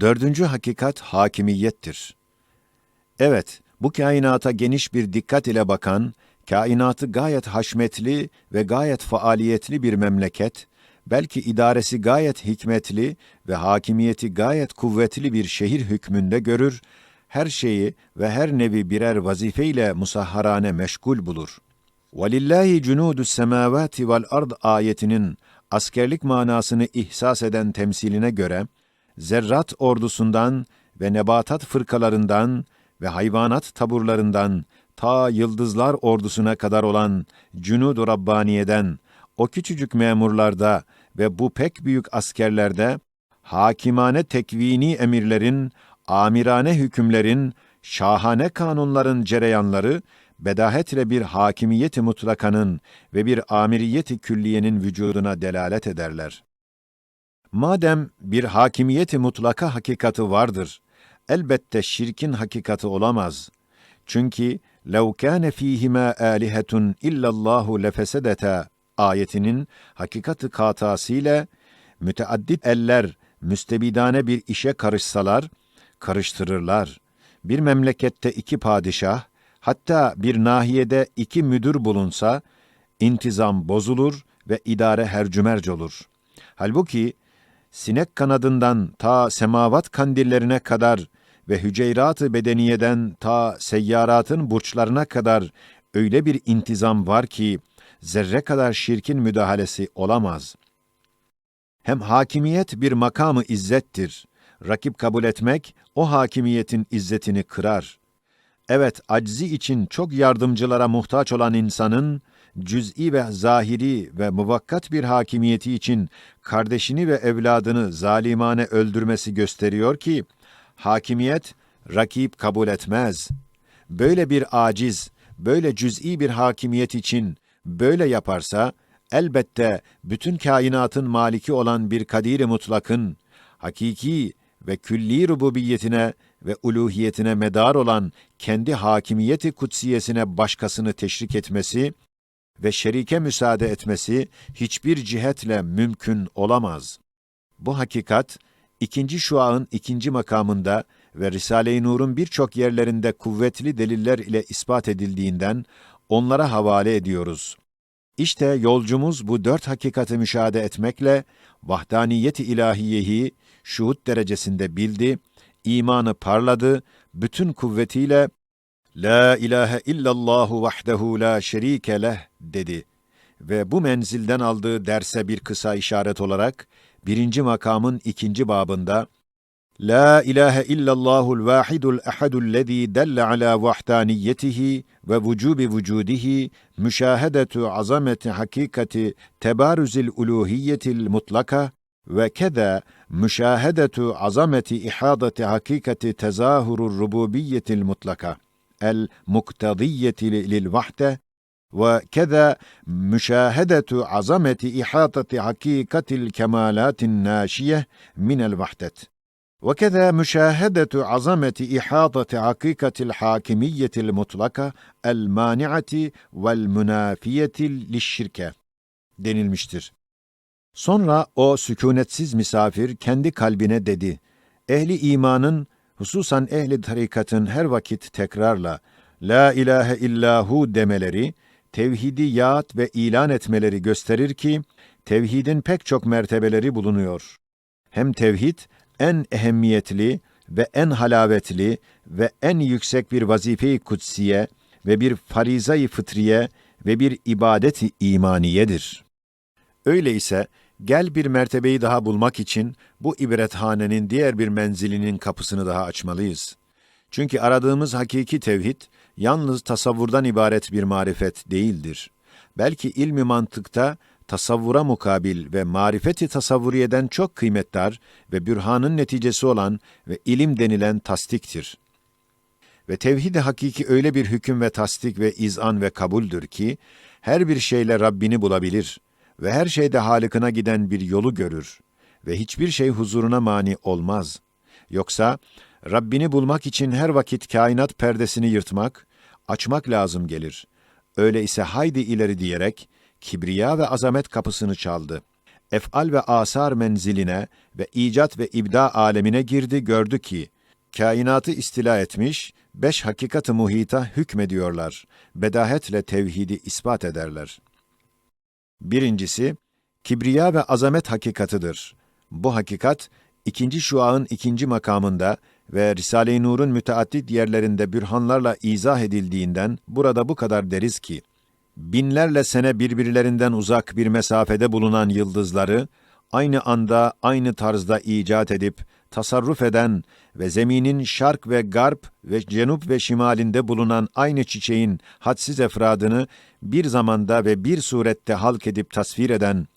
Dördüncü hakikat hakimiyettir. Evet, bu kainata geniş bir dikkat ile bakan, kainatı gayet haşmetli ve gayet faaliyetli bir memleket, belki idaresi gayet hikmetli ve hakimiyeti gayet kuvvetli bir şehir hükmünde görür, her şeyi ve her nevi birer vazifeyle musahharane meşgul bulur. وَلِلَّهِ جُنُودُ السَّمَاوَاتِ وَالْأَرْضِ ayetinin askerlik manasını ihsas eden temsiline göre, zerrat ordusundan ve nebatat fırkalarından ve hayvanat taburlarından ta yıldızlar ordusuna kadar olan Cünud-u Rabbaniye'den o küçücük memurlarda ve bu pek büyük askerlerde hakimane tekvini emirlerin, amirane hükümlerin, şahane kanunların cereyanları bedahetle bir hakimiyeti mutlakanın ve bir amiriyeti külliyenin vücuduna delalet ederler. Madem bir hakimiyeti mutlaka hakikati vardır, elbette şirkin hakikati olamaz. Çünkü لَوْ كَانَ ف۪يهِمَا آلِهَةٌ اِلَّا اللّٰهُ لَفَسَدَتَا ayetinin hakikati katasıyla müteaddit eller müstebidane bir işe karışsalar, karıştırırlar. Bir memlekette iki padişah, hatta bir nahiyede iki müdür bulunsa, intizam bozulur ve idare hercümerc olur. Halbuki, sinek kanadından ta semavat kandillerine kadar ve hüceyrat-ı bedeniyeden ta seyyaratın burçlarına kadar öyle bir intizam var ki, zerre kadar şirkin müdahalesi olamaz. Hem hakimiyet bir makamı izzettir. Rakip kabul etmek, o hakimiyetin izzetini kırar. Evet, aczi için çok yardımcılara muhtaç olan insanın, cüz'i ve zahiri ve muvakkat bir hakimiyeti için kardeşini ve evladını zalimane öldürmesi gösteriyor ki, hakimiyet rakip kabul etmez. Böyle bir aciz, böyle cüz'i bir hakimiyet için böyle yaparsa, elbette bütün kainatın maliki olan bir kadir mutlakın, hakiki ve külli rububiyetine ve uluhiyetine medar olan kendi hakimiyeti kutsiyesine başkasını teşrik etmesi ve şerike müsaade etmesi hiçbir cihetle mümkün olamaz. Bu hakikat, ikinci şuağın ikinci makamında ve Risale-i Nur'un birçok yerlerinde kuvvetli deliller ile ispat edildiğinden onlara havale ediyoruz. İşte yolcumuz bu dört hakikati müşahede etmekle vahdaniyeti ilahiyeyi şuhut derecesinde bildi, imanı parladı, bütün kuvvetiyle La ilahe illallahu vahdehu la şerike leh dedi. Ve bu menzilden aldığı derse bir kısa işaret olarak birinci makamın ikinci babında La ilahe illallahul vahidul ehadul lezî delle ala vahdaniyetihi ve vücubi vücudihi müşahedetu azameti hakikati tebarüzil uluhiyetil mutlaka ve keda müşahedetu azameti ihadati hakikati tezahurur rububiyetil mutlaka el muktadiyeti lil vahde ve keda müşahedetu azameti ihatati hakikatil kemalatin naşiye minel vahdet. وكذا مشاهدة عظمة إحاطة حقيقة الحاكمية المطلقة المانعة والمنافية للشركة denilmiştir. Sonra o sükunetsiz misafir kendi kalbine dedi. Ehli imanın, hususan ehli tarikatın her vakit tekrarla La ilahe illahu demeleri, tevhidi yaat ve ilan etmeleri gösterir ki, tevhidin pek çok mertebeleri bulunuyor. Hem tevhid, en ehemmiyetli ve en halavetli ve en yüksek bir vazife-i kutsiye ve bir farizayı fıtriye ve bir ibadet-i imaniyedir. Öyleyse gel bir mertebeyi daha bulmak için bu ibrethanenin diğer bir menzilinin kapısını daha açmalıyız. Çünkü aradığımız hakiki tevhid yalnız tasavvurdan ibaret bir marifet değildir. Belki ilmi mantıkta tasavvura mukabil ve marifeti tasavvuriyeden çok kıymetdar ve bürhanın neticesi olan ve ilim denilen tasdiktir. Ve tevhid-i hakiki öyle bir hüküm ve tasdik ve izan ve kabuldür ki, her bir şeyle Rabbini bulabilir ve her şeyde Halık'ına giden bir yolu görür ve hiçbir şey huzuruna mani olmaz. Yoksa, Rabbini bulmak için her vakit kainat perdesini yırtmak, açmak lazım gelir. Öyle ise haydi ileri diyerek, kibriya ve azamet kapısını çaldı. efal ve asar menziline ve icat ve ibda alemine girdi gördü ki, kainatı istila etmiş, beş hakikati muhita hükmediyorlar. Bedahetle tevhidi ispat ederler. Birincisi, kibriya ve azamet hakikatıdır. Bu hakikat, ikinci şuağın ikinci makamında ve Risale-i Nur'un müteaddit yerlerinde bürhanlarla izah edildiğinden burada bu kadar deriz ki, binlerle sene birbirlerinden uzak bir mesafede bulunan yıldızları, aynı anda, aynı tarzda icat edip, tasarruf eden ve zeminin şark ve garp ve cenup ve şimalinde bulunan aynı çiçeğin hadsiz efradını bir zamanda ve bir surette halk edip tasvir eden,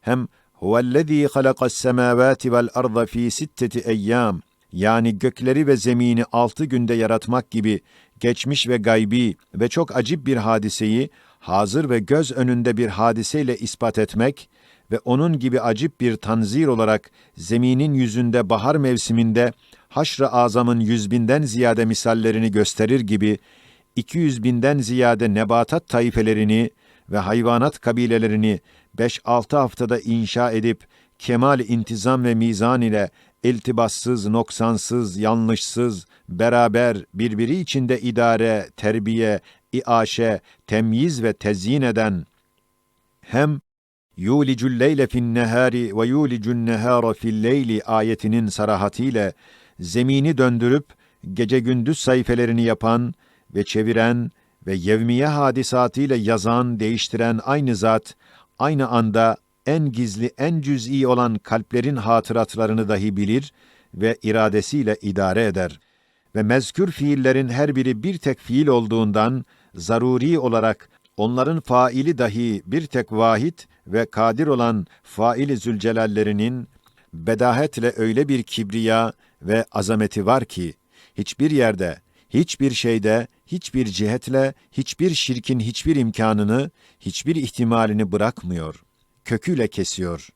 hem huvellezî halakas semâvâti vel arda fî sitteti eyyâm, yani gökleri ve zemini altı günde yaratmak gibi geçmiş ve gaybi ve çok acip bir hadiseyi hazır ve göz önünde bir hadiseyle ispat etmek ve onun gibi acip bir tanzir olarak zeminin yüzünde bahar mevsiminde haşr-ı azamın yüz binden ziyade misallerini gösterir gibi 200 binden ziyade nebatat taifelerini ve hayvanat kabilelerini 5-6 haftada inşa edip kemal intizam ve mizan ile iltibassız, noksansız, yanlışsız, beraber birbiri içinde idare, terbiye, iaşe, temyiz ve tezyin eden hem yulicul leyle fin nehari ve yulicun nehara fil leyli ayetinin sarahatiyle zemini döndürüp gece gündüz sayfelerini yapan ve çeviren ve yevmiye hadisatıyla yazan, değiştiren aynı zat aynı anda en gizli, en cüz'i olan kalplerin hatıratlarını dahi bilir ve iradesiyle idare eder. Ve mezkür fiillerin her biri bir tek fiil olduğundan, zaruri olarak onların faili dahi bir tek vahid ve kadir olan faili zülcelallerinin bedahetle öyle bir kibriya ve azameti var ki, hiçbir yerde, hiçbir şeyde, hiçbir cihetle, hiçbir şirkin hiçbir imkanını, hiçbir ihtimalini bırakmıyor köküyle kesiyor.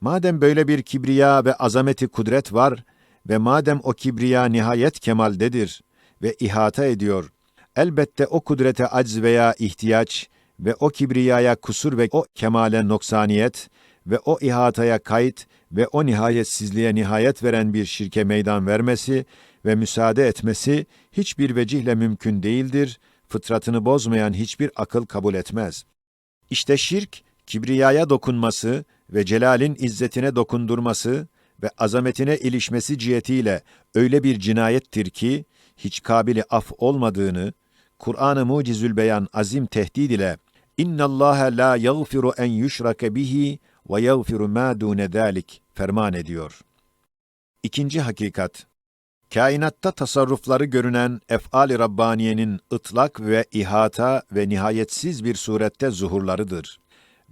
Madem böyle bir kibriya ve azameti kudret var ve madem o kibriya nihayet kemaldedir ve ihata ediyor, elbette o kudrete acz veya ihtiyaç ve o kibriyaya kusur ve o kemale noksaniyet ve o ihataya kayıt ve o nihayetsizliğe nihayet veren bir şirke meydan vermesi ve müsaade etmesi hiçbir vecihle mümkün değildir, fıtratını bozmayan hiçbir akıl kabul etmez. İşte şirk, kibriyaya dokunması ve celalin izzetine dokundurması ve azametine ilişmesi cihetiyle öyle bir cinayettir ki, hiç kabili af olmadığını, Kur'an-ı Mucizül Beyan azim tehdid ile İnna Allah la yaghfiru en yushraka bihi ve yaghfiru ma dune zalik ferman ediyor. İkinci hakikat. Kainatta tasarrufları görünen ef'al-i Rabbaniye'nin ıtlak ve ihata ve nihayetsiz bir surette zuhurlarıdır.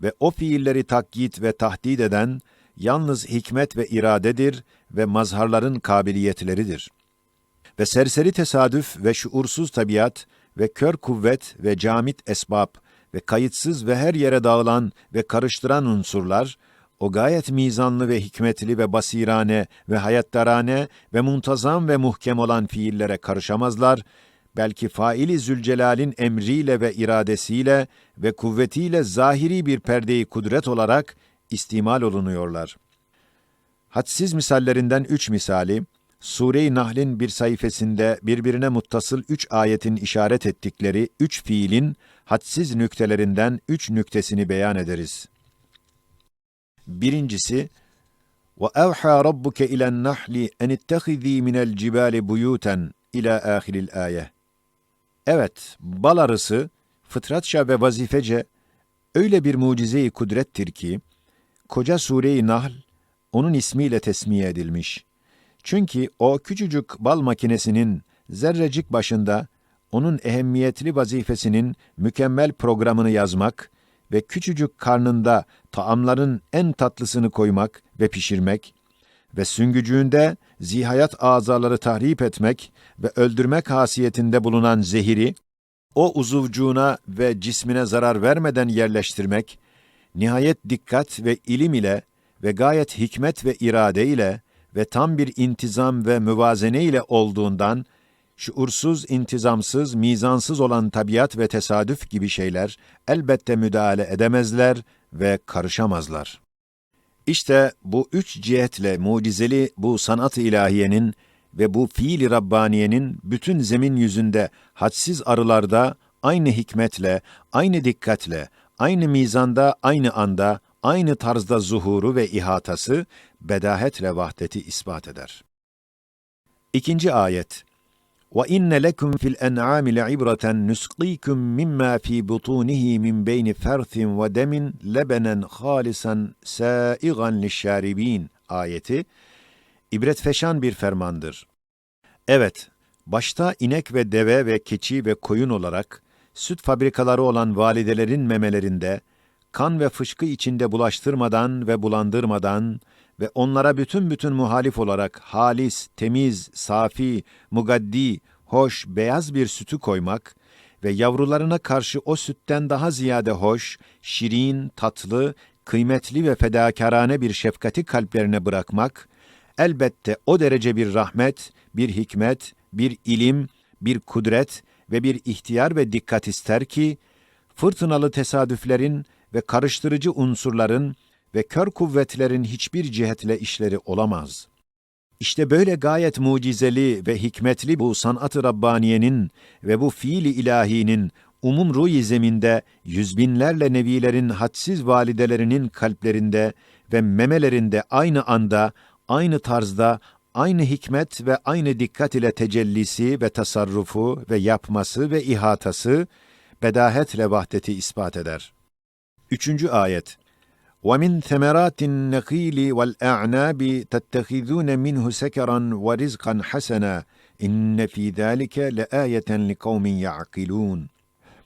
Ve o fiilleri takyit ve tahdid eden, yalnız hikmet ve iradedir ve mazharların kabiliyetleridir. Ve serseri tesadüf ve şuursuz tabiat ve kör kuvvet ve camit esbab ve kayıtsız ve her yere dağılan ve karıştıran unsurlar, o gayet mizanlı ve hikmetli ve basirane ve hayattarane ve muntazam ve muhkem olan fiillere karışamazlar belki faili Zülcelal'in emriyle ve iradesiyle ve kuvvetiyle zahiri bir perdeyi kudret olarak istimal olunuyorlar. Hadsiz misallerinden üç misali, Sure-i Nahl'in bir sayfasında birbirine muttasıl üç ayetin işaret ettikleri üç fiilin hadsiz nüktelerinden üç nüktesini beyan ederiz. Birincisi, وَاَوْحَى رَبُّكَ اِلَى النَّحْلِ اَنِ اتَّخِذ۪ي مِنَ الْجِبَالِ بُيُوتًا ila ahiril ayet. Evet, bal arısı fıtratça ve vazifece öyle bir mucize-i kudrettir ki, koca sure-i Nahl onun ismiyle tesmiye edilmiş. Çünkü o küçücük bal makinesinin zerrecik başında onun ehemmiyetli vazifesinin mükemmel programını yazmak ve küçücük karnında taamların en tatlısını koymak ve pişirmek ve süngücüğünde zihayat azaları tahrip etmek ve öldürmek hasiyetinde bulunan zehiri, o uzuvcuğuna ve cismine zarar vermeden yerleştirmek, nihayet dikkat ve ilim ile ve gayet hikmet ve irade ile ve tam bir intizam ve müvazene ile olduğundan, şuursuz, intizamsız, mizansız olan tabiat ve tesadüf gibi şeyler elbette müdahale edemezler ve karışamazlar. İşte bu üç cihetle mucizeli bu sanat-ı ilahiyenin ve bu fiil-i Rabbaniyenin bütün zemin yüzünde hadsiz arılarda aynı hikmetle, aynı dikkatle, aynı mizanda, aynı anda, aynı tarzda zuhuru ve ihatası bedahetle vahdeti ispat eder. İkinci ayet. وَاِنَّ لَكُمْ فِي الْاَنْعَامِ لَعِبْرَةً نُسْقِيكُمْ مِمَّا فِي بُطُونِهِ مِنْ بَيْنِ فَرْثٍ وَدَمٍ لَبَنًا خَالِصًا سَائِغًا لِلشَّارِب۪ينَ ayeti, ibretfeşan bir fermandır. Evet, başta inek ve deve ve keçi ve koyun olarak, süt fabrikaları olan validelerin memelerinde, kan ve fışkı içinde bulaştırmadan ve bulandırmadan ve onlara bütün bütün muhalif olarak halis, temiz, safi, mugaddi, hoş, beyaz bir sütü koymak ve yavrularına karşı o sütten daha ziyade hoş, şirin, tatlı, kıymetli ve fedakarane bir şefkati kalplerine bırakmak, elbette o derece bir rahmet, bir hikmet, bir ilim, bir kudret ve bir ihtiyar ve dikkat ister ki, fırtınalı tesadüflerin ve karıştırıcı unsurların ve kör kuvvetlerin hiçbir cihetle işleri olamaz. İşte böyle gayet mucizeli ve hikmetli bu sanat-ı Rabbaniye'nin ve bu fiili ilahinin umum ruh zeminde yüz binlerle nevilerin hadsiz validelerinin kalplerinde ve memelerinde aynı anda, aynı tarzda, aynı hikmet ve aynı dikkat ile tecellisi ve tasarrufu ve yapması ve ihatası, bedahetle vahdeti ispat eder. Üçüncü ayet. وَمِنْ ثَمَرَاتِ النَّخِيلِ وَالْاَعْنَابِ تَتَّخِذُونَ مِنْهُ سَكَرًا وَرِزْقًا حَسَنًا اِنَّ ف۪ي ذَٰلِكَ لَآيَةً لِقَوْمٍ يَعْقِلُونَ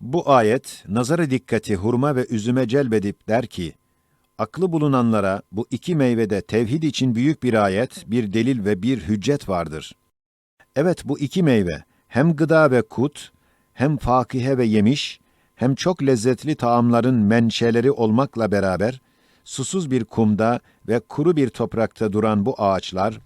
Bu ayet, nazarı dikkati hurma ve üzüme celbedip der ki, aklı bulunanlara bu iki meyvede tevhid için büyük bir ayet, bir delil ve bir hüccet vardır. Evet bu iki meyve, hem gıda ve kut, hem fakihe ve yemiş, hem çok lezzetli taamların menşeleri olmakla beraber, susuz bir kumda ve kuru bir toprakta duran bu ağaçlar,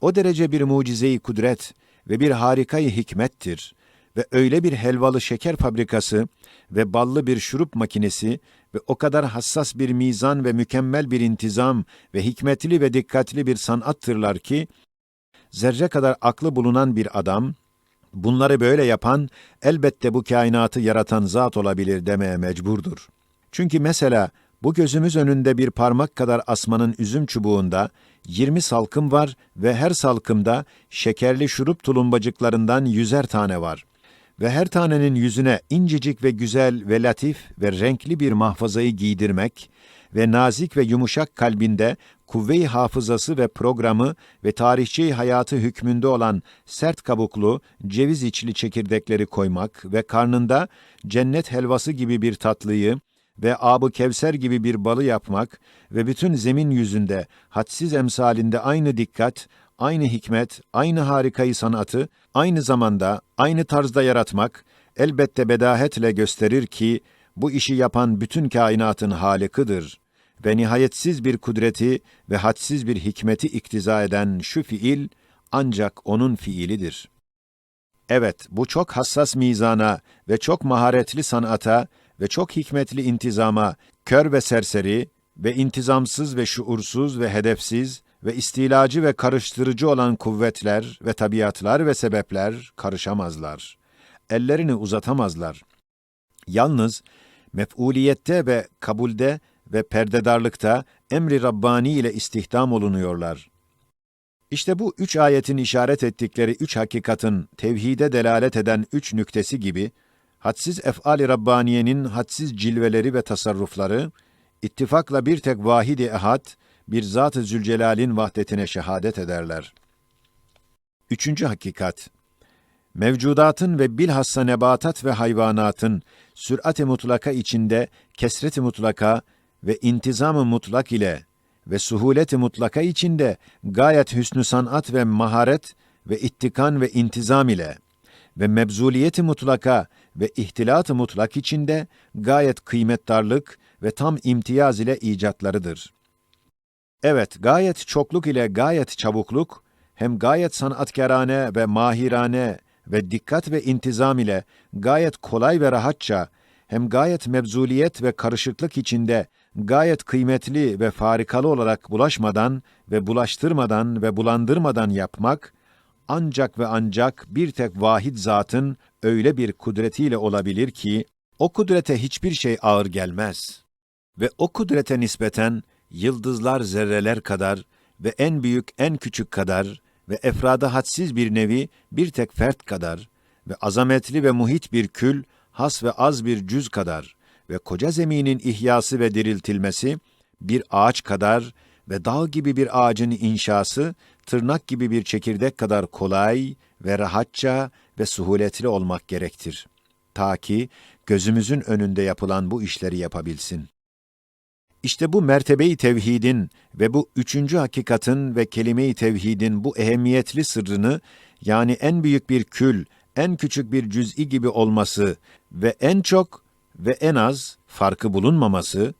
o derece bir mucizeyi kudret ve bir harikayı hikmettir ve öyle bir helvalı şeker fabrikası ve ballı bir şurup makinesi ve o kadar hassas bir mizan ve mükemmel bir intizam ve hikmetli ve dikkatli bir sanattırlar ki, zerre kadar aklı bulunan bir adam, bunları böyle yapan, elbette bu kainatı yaratan zat olabilir demeye mecburdur. Çünkü mesela, bu gözümüz önünde bir parmak kadar asmanın üzüm çubuğunda 20 salkım var ve her salkımda şekerli şurup tulumbacıklarından yüzer tane var. Ve her tanenin yüzüne incecik ve güzel ve latif ve renkli bir mahfazayı giydirmek ve nazik ve yumuşak kalbinde kuvve-i hafızası ve programı ve tarihçi hayatı hükmünde olan sert kabuklu, ceviz içli çekirdekleri koymak ve karnında cennet helvası gibi bir tatlıyı ve abı kevser gibi bir balı yapmak ve bütün zemin yüzünde hadsiz emsalinde aynı dikkat, aynı hikmet, aynı harikayı sanatı, aynı zamanda, aynı tarzda yaratmak, elbette bedahetle gösterir ki, bu işi yapan bütün kainatın halikıdır ve nihayetsiz bir kudreti ve hadsiz bir hikmeti iktiza eden şu fiil, ancak onun fiilidir. Evet, bu çok hassas mizana ve çok maharetli sanata ve çok hikmetli intizama, kör ve serseri ve intizamsız ve şuursuz ve hedefsiz ve istilacı ve karıştırıcı olan kuvvetler ve tabiatlar ve sebepler karışamazlar. Ellerini uzatamazlar. Yalnız mef'uliyette ve kabulde ve perdedarlıkta emri Rabbani ile istihdam olunuyorlar. İşte bu üç ayetin işaret ettikleri üç hakikatın tevhide delalet eden üç nüktesi gibi, hadsiz ef'al-i Rabbaniye'nin hadsiz cilveleri ve tasarrufları, ittifakla bir tek vahidi ehad, bir Zat-ı Zülcelal'in vahdetine şehadet ederler. Üçüncü hakikat, mevcudatın ve bilhassa nebatat ve hayvanatın sürat-i mutlaka içinde kesret-i mutlaka ve intizam-ı mutlak ile ve suhulet-i mutlaka içinde gayet hüsnü sanat ve maharet ve ittikan ve intizam ile ve mebzuliyeti mutlaka ve ihtilat-ı mutlak içinde gayet kıymetdarlık ve tam imtiyaz ile icatlarıdır. Evet, gayet çokluk ile gayet çabukluk, hem gayet sanatkarane ve mahirane ve dikkat ve intizam ile gayet kolay ve rahatça, hem gayet mebzuliyet ve karışıklık içinde gayet kıymetli ve farikalı olarak bulaşmadan ve bulaştırmadan ve bulandırmadan yapmak, ancak ve ancak bir tek vahid zatın öyle bir kudretiyle olabilir ki, o kudrete hiçbir şey ağır gelmez. Ve o kudrete nispeten, yıldızlar zerreler kadar ve en büyük en küçük kadar ve efrada hadsiz bir nevi bir tek fert kadar ve azametli ve muhit bir kül, has ve az bir cüz kadar ve koca zeminin ihyası ve diriltilmesi bir ağaç kadar ve dağ gibi bir ağacın inşası tırnak gibi bir çekirdek kadar kolay ve rahatça ve suhuletli olmak gerektir. Ta ki gözümüzün önünde yapılan bu işleri yapabilsin. İşte bu mertebeyi tevhidin ve bu üçüncü hakikatin ve kelime-i tevhidin bu ehemmiyetli sırrını, yani en büyük bir kül, en küçük bir cüz'i gibi olması ve en çok ve en az farkı bulunmaması,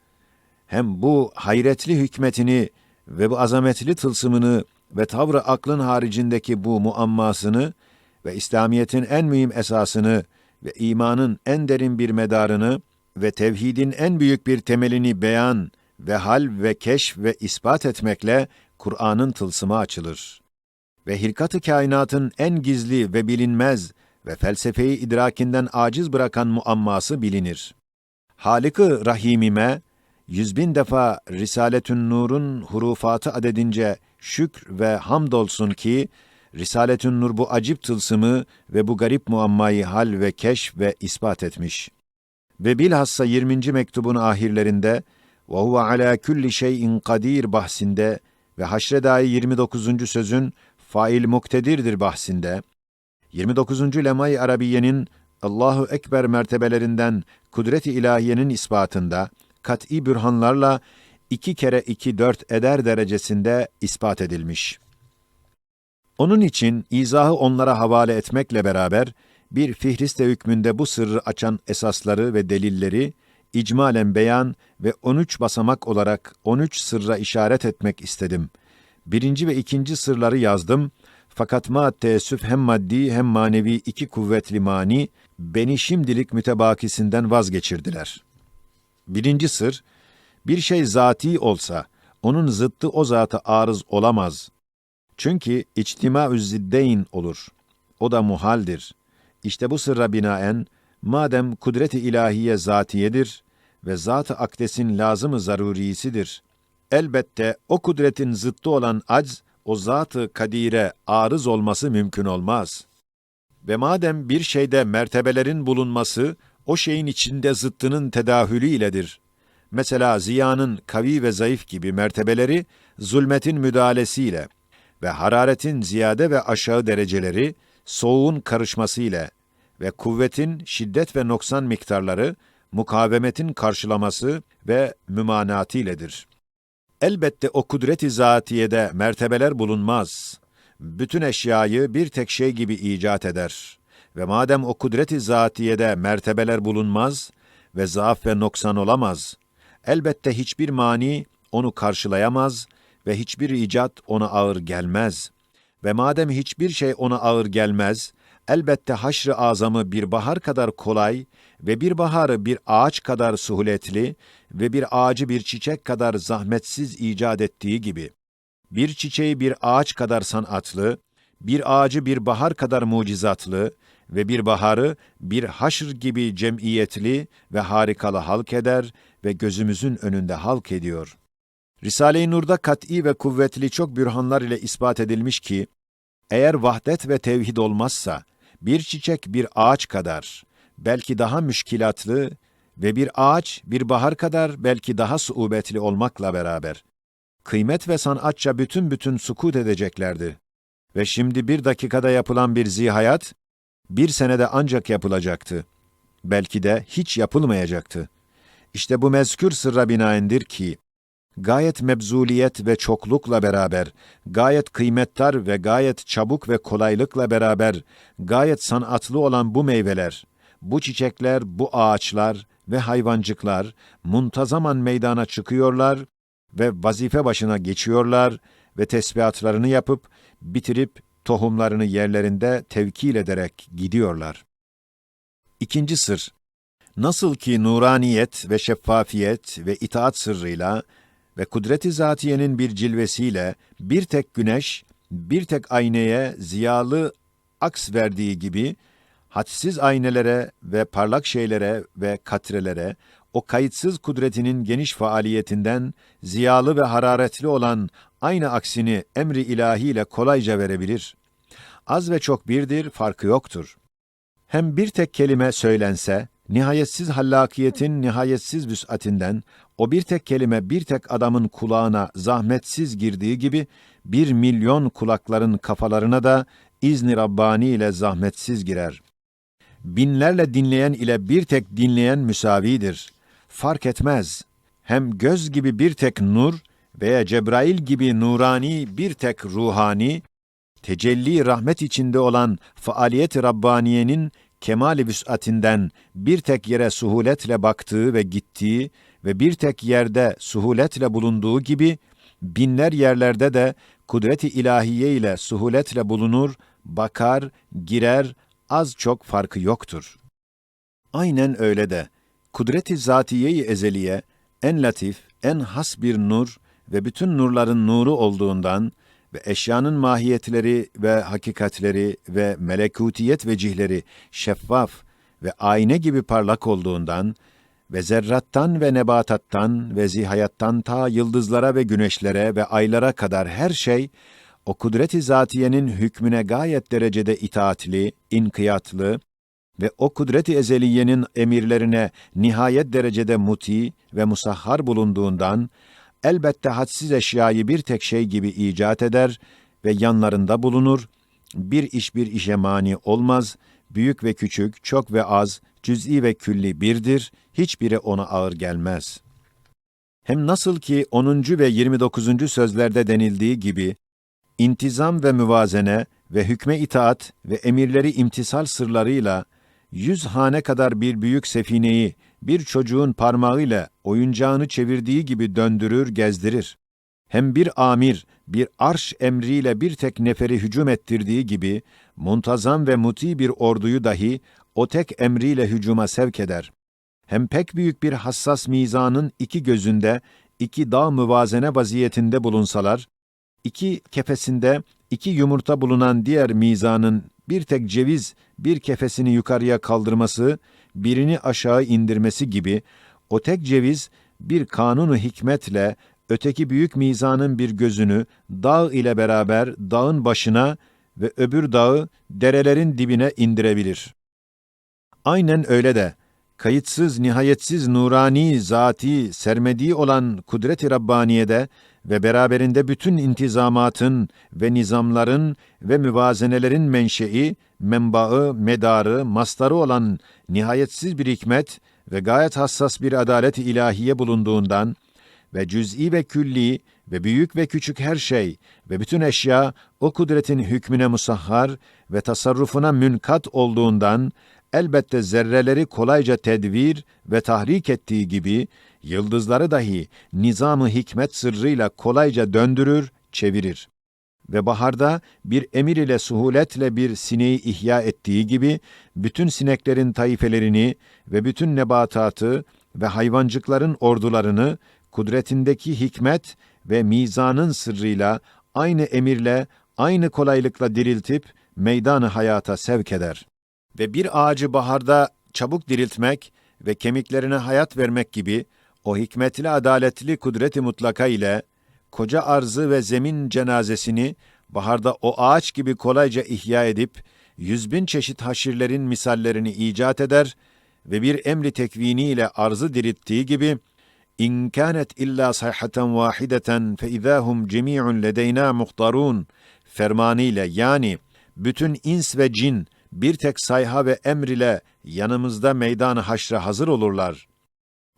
hem bu hayretli hükmetini ve bu azametli tılsımını ve tavrı aklın haricindeki bu muammasını ve İslamiyet'in en mühim esasını ve imanın en derin bir medarını ve tevhidin en büyük bir temelini beyan ve hal ve keşf ve ispat etmekle Kur'an'ın tılsımı açılır. Ve hilkat-ı kainatın en gizli ve bilinmez ve felsefeyi idrakinden aciz bırakan muamması bilinir. Halık-ı Rahimime, yüz bin defa Risaletün Nur'un hurufatı adedince şükr ve hamdolsun ki, Risaletün Nur bu acip tılsımı ve bu garip muammayı hal ve keşf ve ispat etmiş. Ve bilhassa 20. mektubun ahirlerinde ve huve ala kulli şeyin kadir bahsinde ve Haşre dahi 29. sözün fail muktedirdir bahsinde 29. Lemay Arabiye'nin Allahu Ekber mertebelerinden kudret-i ilahiyenin ispatında kat'i bürhanlarla iki kere iki dört eder derecesinde ispat edilmiş. Onun için izahı onlara havale etmekle beraber bir fihriste hükmünde bu sırrı açan esasları ve delilleri icmalen beyan ve 13 basamak olarak 13 sırra işaret etmek istedim. Birinci ve ikinci sırları yazdım fakat ma teessüf hem maddi hem manevi iki kuvvetli mani beni şimdilik mütebakisinden vazgeçirdiler. Birinci sır, bir şey zati olsa, onun zıttı o zata arız olamaz. Çünkü içtima ziddeyn olur. O da muhaldir. İşte bu sırra binaen, madem kudret-i ilahiye zatiyedir ve zat-ı akdesin lazımı zarurisidir. Elbette o kudretin zıttı olan acz, o zat-ı kadire arız olması mümkün olmaz. Ve madem bir şeyde mertebelerin bulunması, o şeyin içinde zıttının tedahülü iledir. Mesela ziyanın kavi ve zayıf gibi mertebeleri, zulmetin müdahalesiyle ve hararetin ziyade ve aşağı dereceleri, soğuğun karışmasıyla ve kuvvetin şiddet ve noksan miktarları, mukavemetin karşılaması ve mümanatı iledir. Elbette o kudret-i zatiyede mertebeler bulunmaz. Bütün eşyayı bir tek şey gibi icat eder. Ve madem o kudret-i zatiyede mertebeler bulunmaz ve zaaf ve noksan olamaz, elbette hiçbir mani onu karşılayamaz ve hiçbir icat ona ağır gelmez. Ve madem hiçbir şey ona ağır gelmez, elbette haşr-ı azamı bir bahar kadar kolay ve bir baharı bir ağaç kadar suhuletli ve bir ağacı bir çiçek kadar zahmetsiz icat ettiği gibi, bir çiçeği bir ağaç kadar sanatlı, bir ağacı bir bahar kadar mucizatlı ve bir baharı bir haşr gibi cemiyetli ve harikalı halk eder ve gözümüzün önünde halk ediyor. Risale-i Nur'da kat'i ve kuvvetli çok bürhanlar ile ispat edilmiş ki, eğer vahdet ve tevhid olmazsa, bir çiçek bir ağaç kadar, belki daha müşkilatlı ve bir ağaç bir bahar kadar belki daha suubetli olmakla beraber, kıymet ve sanatça bütün bütün sukut edeceklerdi. Ve şimdi bir dakikada yapılan bir zihayat, bir senede ancak yapılacaktı. Belki de hiç yapılmayacaktı. İşte bu mezkür sırra binaendir ki, gayet mebzuliyet ve çoklukla beraber, gayet kıymettar ve gayet çabuk ve kolaylıkla beraber, gayet sanatlı olan bu meyveler, bu çiçekler, bu ağaçlar ve hayvancıklar muntazaman meydana çıkıyorlar ve vazife başına geçiyorlar ve tesbihatlarını yapıp, bitirip tohumlarını yerlerinde tevkil ederek gidiyorlar. İkinci sır, Nasıl ki nuraniyet ve şeffafiyet ve itaat sırrıyla ve kudreti zatiyenin bir cilvesiyle bir tek güneş, bir tek ayneye ziyalı aks verdiği gibi, hadsiz aynelere ve parlak şeylere ve katrelere, o kayıtsız kudretinin geniş faaliyetinden ziyalı ve hararetli olan aynı aksini emri ilahiyle kolayca verebilir. Az ve çok birdir, farkı yoktur. Hem bir tek kelime söylense, nihayetsiz hallakiyetin nihayetsiz vüs'atinden, o bir tek kelime bir tek adamın kulağına zahmetsiz girdiği gibi, bir milyon kulakların kafalarına da izni Rabbani ile zahmetsiz girer. Binlerle dinleyen ile bir tek dinleyen müsavidir. Fark etmez. Hem göz gibi bir tek nur veya Cebrail gibi nurani bir tek ruhani, tecelli rahmet içinde olan faaliyet-i Rabbaniye'nin kemali vüs'atinden bir tek yere suhuletle baktığı ve gittiği ve bir tek yerde suhuletle bulunduğu gibi, binler yerlerde de kudret-i ilahiye ile suhuletle bulunur, bakar, girer, az çok farkı yoktur. Aynen öyle de, kudret-i zatiye-i ezeliye, en latif, en has bir nur ve bütün nurların nuru olduğundan ve eşyanın mahiyetleri ve hakikatleri ve melekutiyet vecihleri şeffaf ve ayna gibi parlak olduğundan ve zerrattan ve nebatattan ve zihayattan ta yıldızlara ve güneşlere ve aylara kadar her şey, o kudret-i zatiyenin hükmüne gayet derecede itaatli, inkiyatlı ve o kudret-i ezeliyenin emirlerine nihayet derecede muti ve musahhar bulunduğundan, elbette hadsiz eşyayı bir tek şey gibi icat eder ve yanlarında bulunur, bir iş bir işe mani olmaz, büyük ve küçük, çok ve az, cüz'i ve külli birdir, hiçbiri ona ağır gelmez. Hem nasıl ki 10. ve 29. sözlerde denildiği gibi, intizam ve müvazene ve hükme itaat ve emirleri imtisal sırlarıyla, yüz hane kadar bir büyük sefineyi bir çocuğun parmağıyla oyuncağını çevirdiği gibi döndürür, gezdirir. Hem bir amir, bir arş emriyle bir tek neferi hücum ettirdiği gibi, muntazam ve muti bir orduyu dahi o tek emriyle hücuma sevk eder. Hem pek büyük bir hassas mizanın iki gözünde, iki dağ müvazene vaziyetinde bulunsalar, iki kefesinde iki yumurta bulunan diğer mizanın bir tek ceviz bir kefesini yukarıya kaldırması, birini aşağı indirmesi gibi, o tek ceviz bir kanunu hikmetle öteki büyük mizanın bir gözünü dağ ile beraber dağın başına ve öbür dağı derelerin dibine indirebilir. Aynen öyle de kayıtsız, nihayetsiz nurani, zati, sermediği olan kudret-i Rabbaniye'de ve beraberinde bütün intizamatın ve nizamların ve müvazenelerin menşei, menbaı, medarı, mastarı olan nihayetsiz bir hikmet ve gayet hassas bir adalet-i ilahiye bulunduğundan ve cüz'i ve külli ve büyük ve küçük her şey ve bütün eşya o kudretin hükmüne musahhar ve tasarrufuna münkat olduğundan elbette zerreleri kolayca tedvir ve tahrik ettiği gibi yıldızları dahi nizamı hikmet sırrıyla kolayca döndürür, çevirir. Ve baharda bir emir ile suhuletle bir sineği ihya ettiği gibi bütün sineklerin taifelerini ve bütün nebatatı ve hayvancıkların ordularını kudretindeki hikmet ve mizanın sırrıyla aynı emirle, aynı kolaylıkla diriltip meydanı hayata sevk eder. Ve bir ağacı baharda çabuk diriltmek ve kemiklerine hayat vermek gibi o hikmetli adaletli kudreti mutlaka ile koca arzı ve zemin cenazesini baharda o ağaç gibi kolayca ihya edip yüz bin çeşit haşirlerin misallerini icat eder ve bir emri tekvini ile arzı dirittiği gibi İn kânet illa sayhaten vahideten fe izâhum cemî'un ledeyna muhtarun fermanıyla yani bütün ins ve cin bir tek sayha ve emr ile yanımızda meydan haşre hazır olurlar.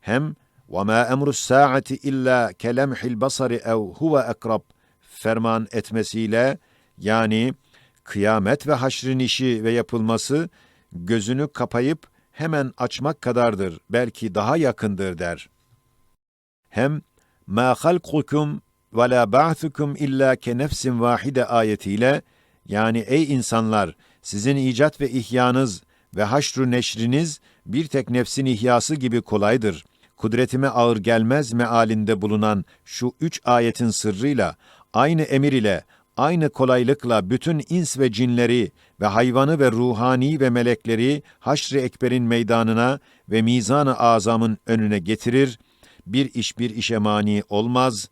Hem وَمَا اَمْرُ السَّاعَةِ اِلَّا كَلَمْحِ الْبَصَرِ اَوْ هُوَ اَقْرَبْ ferman etmesiyle yani kıyamet ve haşrin işi ve yapılması gözünü kapayıp hemen açmak kadardır, belki daha yakındır der. Hem ma halkukum ve la ba'thukum illa ke nefsin vahide ayetiyle yani ey insanlar sizin icat ve ihyanız ve haşru neşriniz bir tek nefsin ihyası gibi kolaydır. Kudretime ağır gelmez mealinde bulunan şu üç ayetin sırrıyla, aynı emir ile, aynı kolaylıkla bütün ins ve cinleri ve hayvanı ve ruhani ve melekleri haşr-ı ekberin meydanına ve mizan-ı azamın önüne getirir, bir iş bir işe mani olmaz,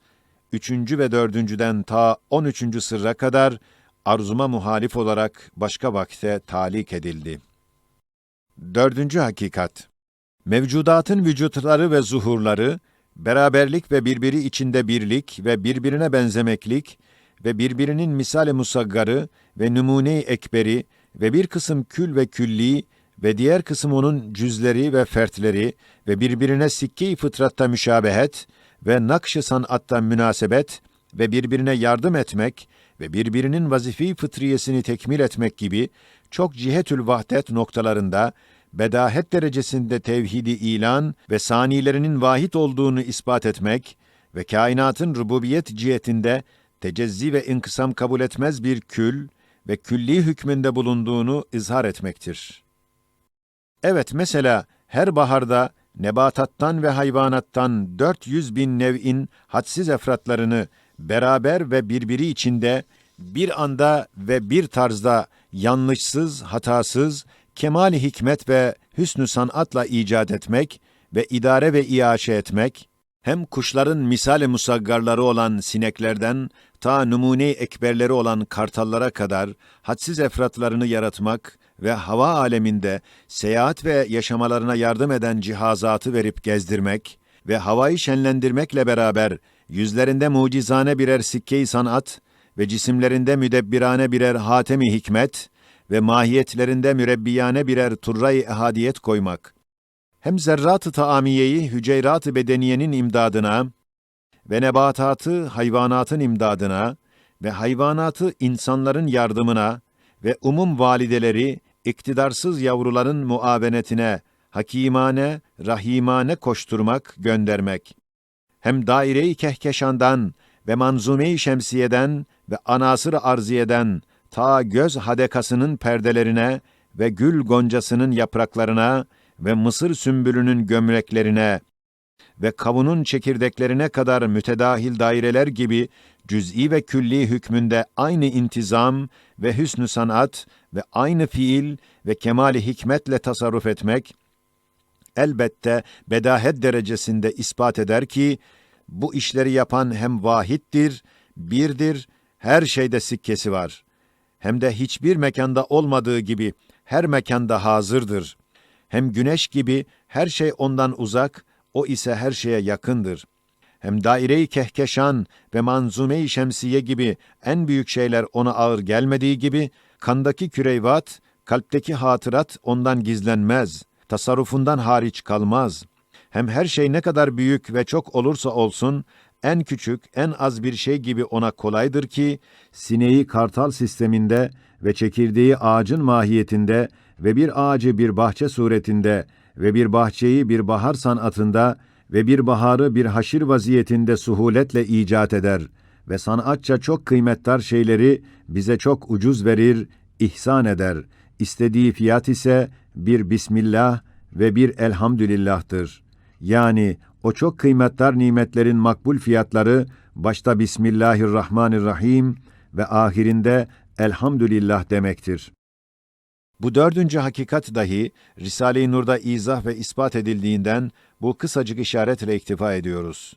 üçüncü ve dördüncüden ta on üçüncü sırra kadar arzuma muhalif olarak başka vakte talik edildi. Dördüncü hakikat Mevcudatın vücutları ve zuhurları, beraberlik ve birbiri içinde birlik ve birbirine benzemeklik ve birbirinin misali musaggarı ve numune-i ekberi ve bir kısım kül ve külli ve diğer kısım onun cüzleri ve fertleri ve birbirine sikke-i fıtratta müşabehet ve nakş-ı sanatta münasebet ve birbirine yardım etmek ve birbirinin vazife-i fıtriyesini tekmil etmek gibi çok cihetül vahdet noktalarında bedahet derecesinde tevhidi ilan ve sanilerinin vahid olduğunu ispat etmek ve kainatın rububiyet cihetinde tecezzi ve inkısam kabul etmez bir kül ve külli hükmünde bulunduğunu izhar etmektir. Evet, mesela her baharda nebatattan ve hayvanattan 400 bin nev'in hadsiz efratlarını beraber ve birbiri içinde bir anda ve bir tarzda yanlışsız, hatasız, kemali hikmet ve hüsnü sanatla icat etmek ve idare ve iaşe etmek, hem kuşların misali musaggarları olan sineklerden ta numune ekberleri olan kartallara kadar hadsiz efratlarını yaratmak ve hava aleminde seyahat ve yaşamalarına yardım eden cihazatı verip gezdirmek ve havayı şenlendirmekle beraber yüzlerinde mucizane birer sikke-i sanat ve cisimlerinde müdebbirane birer hatemi hikmet ve mahiyetlerinde mürebbiyane birer turray ehadiyet koymak, hem zerrat-ı taamiyeyi hüceyrat-ı bedeniyenin imdadına ve nebatatı hayvanatın imdadına ve hayvanatı insanların yardımına ve umum valideleri iktidarsız yavruların muavenetine hakimane, rahimane koşturmak, göndermek. Hem daire-i kehkeşandan ve manzume-i şemsiyeden ve anasır-ı arziyeden ta göz hadekasının perdelerine ve gül goncasının yapraklarına ve mısır sümbülünün gömleklerine ve kavunun çekirdeklerine kadar mütedahil daireler gibi cüz'i ve külli hükmünde aynı intizam ve hüsnü sanat ve aynı fiil ve kemali hikmetle tasarruf etmek, elbette bedahet derecesinde ispat eder ki, bu işleri yapan hem vahittir, birdir, her şeyde sikkesi var. Hem de hiçbir mekanda olmadığı gibi her mekanda hazırdır. Hem güneş gibi her şey ondan uzak, o ise her şeye yakındır. Hem daire-i kehkeşan ve manzume-i şemsiye gibi en büyük şeyler ona ağır gelmediği gibi, kandaki küreyvat, kalpteki hatırat ondan gizlenmez, tasarrufundan hariç kalmaz. Hem her şey ne kadar büyük ve çok olursa olsun, en küçük, en az bir şey gibi ona kolaydır ki, sineği kartal sisteminde ve çekirdeği ağacın mahiyetinde ve bir ağacı bir bahçe suretinde ve bir bahçeyi bir bahar sanatında ve bir baharı bir haşir vaziyetinde suhuletle icat eder ve sanatça çok kıymetdar şeyleri bize çok ucuz verir, ihsan eder. İstediği fiyat ise bir Bismillah ve bir Elhamdülillah'tır. Yani o çok kıymetdar nimetlerin makbul fiyatları başta Bismillahirrahmanirrahim ve ahirinde Elhamdülillah demektir. Bu dördüncü hakikat dahi Risale-i Nur'da izah ve ispat edildiğinden bu kısacık işaretle iktifa ediyoruz.